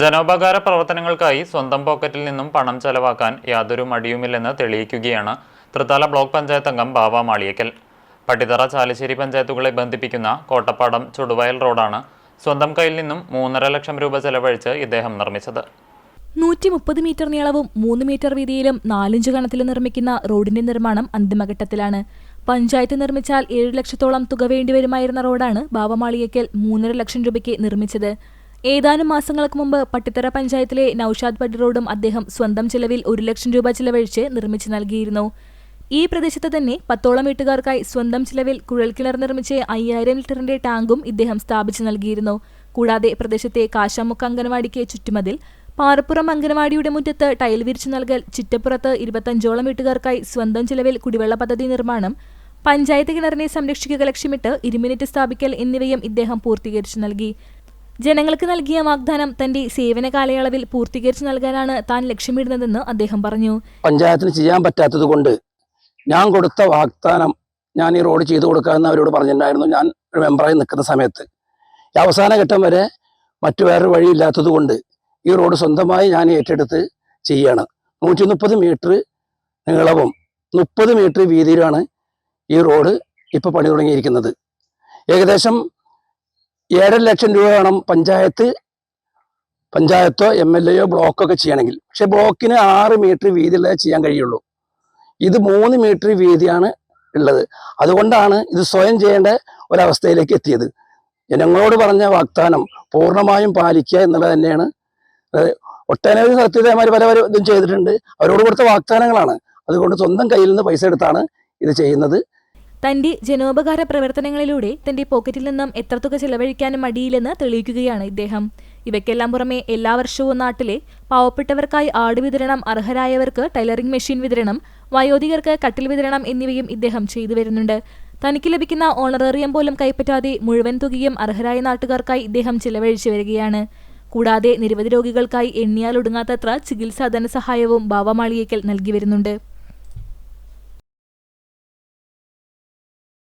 ജനോപകാര പ്രവർത്തനങ്ങൾക്കായി സ്വന്തം പോക്കറ്റിൽ നിന്നും പണം ചെലവാക്കാൻ യാതൊരു മടിയുമില്ലെന്ന് തെളിയിക്കുകയാണ് തൃത്താല ബ്ലോക്ക് പഞ്ചായത്ത് അംഗം ബാവ മാളിയക്കൽ. പട്ടിത്തറ ചാലിശ്ശേരി പഞ്ചായത്തുകളെ ബന്ധിപ്പിക്കുന്ന കോട്ടപ്പാടം ചുടുവയൽ റോഡാണ് സ്വന്തം കയ്യിൽ നിന്നും മൂന്നര ലക്ഷം രൂപ ചെലവഴിച്ച് ഇദ്ദേഹം നിർമ്മിച്ചത്. നൂറ്റി മുപ്പത് മീറ്റർ നീളവും മൂന്ന് മീറ്റർ വീതിയിലും നാലിഞ്ച് കണത്തിലും നിർമ്മിക്കുന്ന റോഡിന്റെ നിർമ്മാണം അന്തിമഘട്ടത്തിലാണ്. പഞ്ചായത്ത് നിർമ്മിച്ചാൽ ഏഴ് ലക്ഷത്തോളം തുക വേണ്ടിവരുമായിരുന്ന റോഡാണ് ബാവമാളിയക്കൽ മൂന്നര ലക്ഷം രൂപയ്ക്ക് നിർമ്മിച്ചത്. ഏതാനും മാസങ്ങൾക്ക് മുമ്പ് പട്ടിത്തറ പഞ്ചായത്തിലെ നൌഷാദ് പടി റോഡും അദ്ദേഹം സ്വന്തം ചെലവിൽ ഒരു ലക്ഷം രൂപ ചിലവഴിച്ച് നിർമ്മിച്ചു നൽകിയിരുന്നു. ഈ പ്രദേശത്ത് തന്നെ പത്തോളം വീട്ടുകാർക്കായി സ്വന്തം ചിലവിൽ കുഴൽക്കിണർ നിർമ്മിച്ച് അയ്യായിരം ലിറ്ററിന്റെ ടാങ്കും ഇദ്ദേഹം സ്ഥാപിച്ചു നൽകിയിരുന്നു. കൂടാതെ പ്രദേശത്തെ കാശാമുക്ക് അംഗനവാടിക്ക് ചുറ്റുമതിൽ പാറപ്പുറം അംഗനവാടിയുടെ മുറ്റത്ത് ടൈൽ വിരിച്ചു നൽകൽ ചിറ്റപ്പുറത്ത് ഇരുപത്തഞ്ചോളം വീട്ടുകാർക്കായി സ്വന്തം ചിലവിൽ കുടിവെള്ള പദ്ധതി നിർമ്മാണം പഞ്ചായത്ത് കിണറിനെ സംരക്ഷിക്കുക ലക്ഷ്യമിട്ട് ഇരുമിനിറ്റ് സ്ഥാപിക്കൽ എന്നിവയും ഇദ്ദേഹം പൂർത്തീകരിച്ചു നൽകി. ജനങ്ങൾക്ക് നൽകിയ വാഗ്ദാനം തന്റെ സേവന കാലയളവിൽ പൂർത്തീകരിച്ചു നൽകാനാണ് താൻ ലക്ഷ്യമിടുന്നതെന്ന് അദ്ദേഹം പറഞ്ഞു. പഞ്ചായത്തിന് ചെയ്യാൻ പറ്റാത്തത് കൊണ്ട് ഞാൻ കൊടുത്ത വാഗ്ദാനം ഞാൻ ഈ റോഡ് ചെയ്തു കൊടുക്കാമെന്ന് അവരോട് പറഞ്ഞിട്ടുണ്ടായിരുന്നു. ഞാൻ ഒരു മെമ്പറായി നിൽക്കുന്ന സമയത്ത്. ഈ അവസാന ഘട്ടം വരെ മറ്റു വേറൊരു വഴിയില്ലാത്തത് കൊണ്ട് ഈ റോഡ് സ്വന്തമായി ഞാൻ ഏറ്റെടുത്ത് ചെയ്യാണ്. നൂറ്റി മുപ്പത് മീറ്റർ നീളവും മുപ്പത് മീറ്റർ വീതിയിലാണ് ഈ റോഡ് ഇപ്പോൾ പണി തുടങ്ങിയിരിക്കുന്നത്. ഏകദേശം ഏഴര ലക്ഷം രൂപ വേണം പഞ്ചായത്ത് പഞ്ചായത്തോ എം എൽ എയോ ബ്ലോക്കൊക്കെ ചെയ്യണമെങ്കിൽ. പക്ഷെ ബ്ലോക്കിന് ആറ് മീറ്റർ വീതിയുള്ളതേ ചെയ്യാൻ കഴിയുള്ളൂ. ഇത് മൂന്ന് മീറ്റർ വീതിയാണ് ഉള്ളത്. അതുകൊണ്ടാണ് ഇത് സ്വയം ചെയ്യേണ്ട ഒരവസ്ഥയിലേക്ക് എത്തിയത്. ജനങ്ങളോട് പറഞ്ഞ വാഗ്ദാനം പൂർണമായും പാലിക്കുക എന്നുള്ളത് തന്നെയാണ്. ഒട്ടനവധി ഒട്ടനവധി ഇതേമാതിരി പല പല ഇതും ചെയ്തിട്ടുണ്ട്. അവരോട് കൊടുത്ത വാഗ്ദാനങ്ങളാണ്. അതുകൊണ്ട് സ്വന്തം കയ്യിൽ നിന്ന് പൈസ എടുത്താണ് ഇത് ചെയ്യുന്നത്. തന്റെ ജനോപകാര പ്രവർത്തനങ്ങളിലൂടെ തന്റെ പോക്കറ്റിൽ നിന്നും എത്ര തുക ചെലവഴിക്കാനും മടിയില്ലെന്ന് തെളിയിക്കുകയാണ് ഇദ്ദേഹം. ഇവയ്ക്കെല്ലാം പുറമെ എല്ലാ വർഷവും നാട്ടിലെ പാവപ്പെട്ടവർക്കായി ആട് വിതരണം അർഹരായവർക്ക് ടൈലറിംഗ് മെഷീൻ വിതരണം വയോധികർക്ക് കട്ടിൽ വിതരണം എന്നിവയും ഇദ്ദേഹം ചെയ്തു വരുന്നുണ്ട്. തനിക്ക് ലഭിക്കുന്ന ഓണറേറിയം പോലും കൈപ്പറ്റാതെ മുഴുവൻ തുകയും അർഹരായ നാട്ടുകാർക്കായി ഇദ്ദേഹം ചിലവഴിച്ചു വരികയാണ്. കൂടാതെ നിരവധി രോഗികൾക്കായി എണ്ണിയാൽ ഒടുങ്ങാത്തത്ര ചികിത്സാ ധനസഹായവും ബാവമാളിയേക്കൽ നൽകി വരുന്നുണ്ട്.